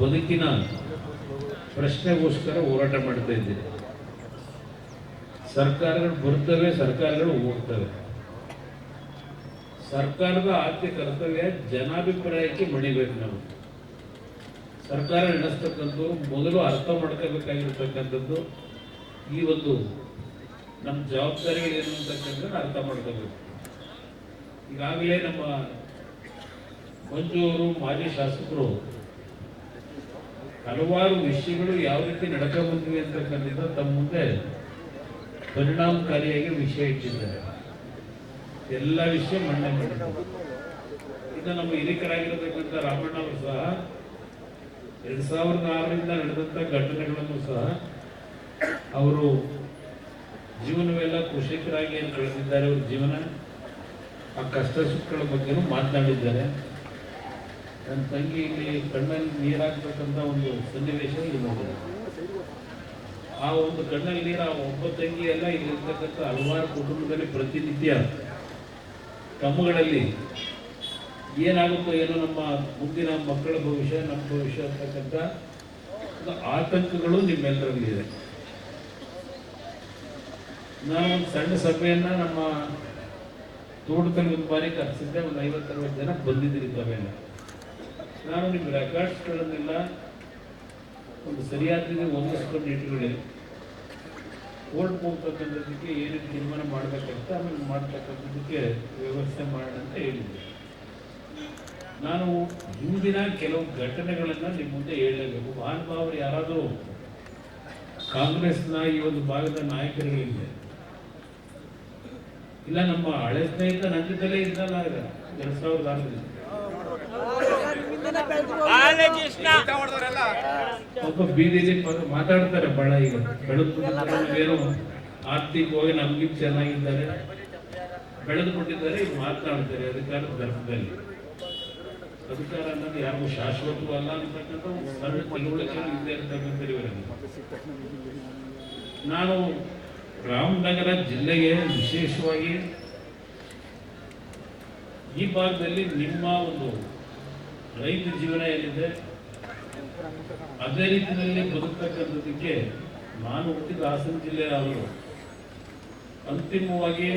ಬದುಕಿನ ಪ್ರಶ್ನೆಗೋಸ್ಕರ ಹೋರಾಟ ಮಾಡ್ತಾ ಇದ್ದೀನಿ ಸರ್ಕಾರಗಳು ಬರ್ತವೆ ಸರ್ಕಾರಗಳು ಹೋಗ್ತವೆ. ಸರ್ಕಾರದ ಆದ್ಯ ಕರ್ತವ್ಯ ಜನಾಭಿಪ್ರಾಯಕ್ಕೆ ಮಣಿಬೇಕು ನಾವು. ಸರ್ಕಾರ ನಡೆಸ್ತಕ್ಕಂಥದ್ದು ಮೊದಲು ಅರ್ಥ ಮಾಡ್ಕೋಬೇಕಾಗಿರ್ತಕ್ಕಂಥದ್ದು ಈ ಒಂದು ನಮ್ಮ ಏನು ಅಂತಕ್ಕಂಥದ್ದು ಅರ್ಥ ಮಾಡ್ಕೋಬೇಕು. ಈಗಾಗಲೇ ನಮ್ಮ ಮಂಜು ಅವರು, ಮಾಜಿ ಶಾಸಕರು ಹಲವಾರು ವಿಷಯಗಳು ಯಾವ ರೀತಿ ನಡ್ಕೊ ಬಂದಿವೆ ಅಂತಕ್ಕಂಥದ್ದು ತಮ್ಮ ಮುಂದೆ ಪರಿಣಾಮಕಾರಿಯಾಗಿ ವಿಷಯ ಇಟ್ಟಿದ್ದಾರೆ. ಎಲ್ಲ ವಿಷಯ ಮಣ್ಣೆ ಮಾಡಿದ್ದಾರೆ. ಇನ್ನು ನಮ್ಮ ಹಿರಿಕರಾಗಿರತಕ್ಕಂಥ ರಾಮಣ್ಣ ಅವರು ಸಹ, ಎರಡ್ ಸಾವಿರದ ಆರರಿಂದ ನಡೆದಂತ ಘಟನೆಗಳನ್ನು ಸಹ ಅವರು ಜೀವನವೆಲ್ಲ ಕೃಷಿಕರಾಗಿ ಏನು ಕಳೆದಿದ್ದಾರೆ ಅವ್ರ ಜೀವನ, ಆ ಕಷ್ಟ ಸುಖಗಳ ಬಗ್ಗೆನೂ ಮಾತನಾಡಿದ್ದಾರೆ. ನನ್ನ ತಂಗಿ ಇಲ್ಲಿ ಕಣ್ಣಲ್ಲಿ ನೀರಾಗ್ಬೇಕಂತ ಒಂದು ಸನ್ನಿವೇಶ ಇಲ್ಲಿ ನೋಡಿದೆ. ಆ ಒಂದು ಕಣ್ಣಲ್ಲಿ ನೀರು, ಆ ಒಬ್ಬ ತಂಗಿ ಎಲ್ಲ ಇಲ್ಲಿರ್ತಕ್ಕಂಥ ಹಲವಾರು ಕುಟುಂಬದಲ್ಲಿ ಪ್ರತಿನಿತ್ಯ ತಮ್ಮಗಳಲ್ಲಿ ಏನಾಗುತ್ತೋ ಏನೋ ನಮ್ಮ ಮುಂದಿನ ಮಕ್ಕಳ ಭವಿಷ್ಯ, ನಮ್ಮ ಭವಿಷ್ಯ ಅಂತಕ್ಕಂಥ ಆತಂಕಗಳು ನಿಮ್ಮೆಲ್ಲರಲ್ಲಿ ಇದೆ. ನಾನು ಒಂದು ಸಣ್ಣ ಸಭೆಯನ್ನು ನಮ್ಮ ತೋಟದಲ್ಲಿ ಒಂದು ಬಾರಿ ಕರೆಸಿದ್ದೆ, ಒಂದು ಐವತ್ತರವತ್ತು ಜನ ಬಂದಿದ್ದೀರಿ ಸಭೆಯಲ್ಲಿ. ನಾನು ನಿಮ್ಮ ರೆಕಾರ್ಡ್ಸ್ಗಳನ್ನೆಲ್ಲ ಒಂದು ಸರಿಯಾದ ರೀತಿ ಹೊಂದಿಸ್ಕೊಂಡು ಇಟ್ಕೊಳ್ಳಿ. ಕೋರ್ಟ್ ಹೋಗ್ತಕ್ಕಂಥದ್ದಕ್ಕೆ ಏನೇನು ತೀರ್ಮಾನ ಮಾಡಬೇಕಂತ ಆಮೇಲೆ ಮಾಡ್ತಕ್ಕಂಥದ್ದಕ್ಕೆ ವ್ಯವಸ್ಥೆ ಮಾಡೋಣ ಅಂತ ಹೇಳಿದ್ದೆ. ನಾನು ಹಿಂದಿನ ಕೆಲವು ಘಟನೆಗಳನ್ನು ನಿಮ್ಮ ಮುಂದೆ ಹೇಳಲೇಬೇಕು. ಮಹಾನುಭಾವರು ಯಾರಾದರೂ ಕಾಂಗ್ರೆಸ್ನ ಈ ಒಂದು ಭಾಗದ ನಾಯಕರುಗಳಿದೆ ಇಲ್ಲ ನಮ್ಮ ಹಳೆ ಸ್ನೇಹಿತ ನಂಜದಲ್ಲೇ ಇದ್ದಲ್ಲ ಎರಡ್ ಸಾವಿರದ ಆರರಲ್ಲಿ. ಒಬ್ಬ ಬೀದಿಲಿ ಪ- ಮಾತಾಡ್ತಾರೆ ಬಹಳ ಈಗ. ಬೆಳೆದು ಆರ್ಥಿಕವಾಗಿ ನಮ್ಗಿಂತ ಚೆನ್ನಾಗಿದ್ದಾರೆ. ಬೆಳೆದು ಕೊಟ್ಟಿದ್ದಾರೆ ಈಗ ಮಾತಾಡ್ತಾರೆ ಅಧಿಕಾರ ಧರ್ಮದಲ್ಲಿ. ಅಧಿಕಾರ ಅನ್ನೋದು ಯಾರಿಗೂ ಶಾಶ್ವತವಲ್ಲ ಅಂತಕ್ಕಂಥ ಸಣ್ಣ ತಿಳುವಳಿಕೆ ಇರ್ತಕ್ಕಂಥ ನಾನು ರಾಮನಗರ ಜಿಲ್ಲೆಗೆ ವಿಶೇಷವಾಗಿ ಈ ಭಾಗದಲ್ಲಿ ನಿಮ್ಮ ಒಂದು ರೈತ ಜೀವನ ಏನಿದೆ, ಅದೇ ರೀತಿಯಲ್ಲಿ ಬದುಕ್ತಕ್ಕಂಥದ್ದಕ್ಕೆ ನಾನು ಹುಟ್ಟಿದ ಹಾಸನ ಜಿಲ್ಲೆಯ ಅವರು, ಅಂತಿಮವಾಗಿ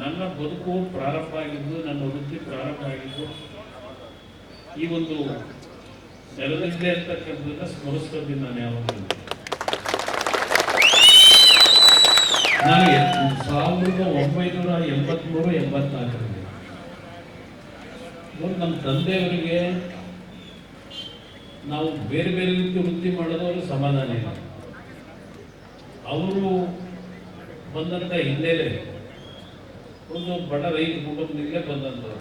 ನನ್ನ ಬದುಕು ಪ್ರಾರಂಭ ಆಗಿದ್ದು, ನನ್ನ ವೃತ್ತಿ ಪ್ರಾರಂಭ ಆಗಿದ್ದು, ಈ ಒಂದು ನೆಲದಲ್ಲೇ ಇರ್ತಕ್ಕಂಥದ್ದನ್ನ ಸ್ಮರಿಸ್ಕೊತೀನಿ ನಾನು ಯಾವಾಗಲೂ. ನಾನು ಸಾವಿರದ ಒಂಬೈನೂರ ಎಂಬತ್ಮೂರು, ಎಂಬತ್ನಾಲ್ಕರಲ್ಲಿ ನಮ್ಮ ತಂದೆಯವರಿಗೆ ನಾವು ಬೇರೆ ಬೇರೆ ರೀತಿ ವೃತ್ತಿ ಮಾಡೋದು ಸಮಾಧಾನ ಇಲ್ಲ. ಅವರು ಬಂದಂಥ ಹಿನ್ನೆಲೆ ಒಂದು ಬಡ ರೈತ ಕುಟುಂಬದಿಂದಲೇ ಬಂದಂಥವ್ರು.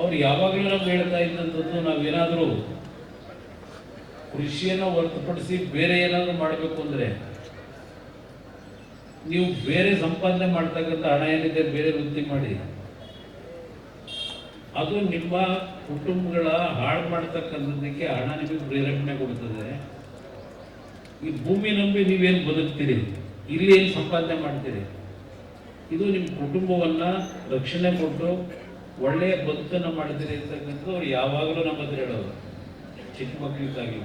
ಅವ್ರು ಯಾವಾಗಲೂ ನಾವು ಹೇಳ್ತಾ ಇದ್ದಂಥದ್ದು ನಾವೇನಾದರೂ ಕೃಷಿಯನ್ನು ಹೊರತುಪಡಿಸಿ ಬೇರೆ ಏನಾದರೂ ಮಾಡಬೇಕು ಅಂದರೆ ನೀವು ಬೇರೆ ಸಂಪಾದನೆ ಮಾಡ್ತಕ್ಕಂಥ ಹಣ ಏನಿದೆ ಬೇರೆ ವೃತ್ತಿ ಮಾಡಿ ಅದು ನಿಮ್ಮ ಕುಟುಂಬಗಳ ಹಾಳು ಮಾಡ್ತಕ್ಕಂಥದ್ದಕ್ಕೆ ಹಣ ನಿಮಗೆ ಪ್ರೇರೇಪಣೆ ಕೊಡ್ತದೆ ಈ ಭೂಮಿ ನಂಬಿ ನೀವೇನು ಬದುಕ್ತೀರಿ? ಇಲ್ಲಿ ಏನು ಸಂಪಾದನೆ ಮಾಡ್ತೀರಿ? ಇದು ನಿಮ್ಮ ಕುಟುಂಬವನ್ನ ರಕ್ಷಣೆ ಕೊಟ್ಟು ಒಳ್ಳೆಯ ಬದುಕನ್ನು ಮಾಡ್ತೀರಿ ಅಂತಕ್ಕಂಥದ್ದು ಅವ್ರು ಯಾವಾಗಲೂ ನಮ್ಮ ಹತ್ರ ಹೇಳೋದು. ಚಿಕ್ಕ ಮಕ್ಕಳಿದ್ದಾಗಿ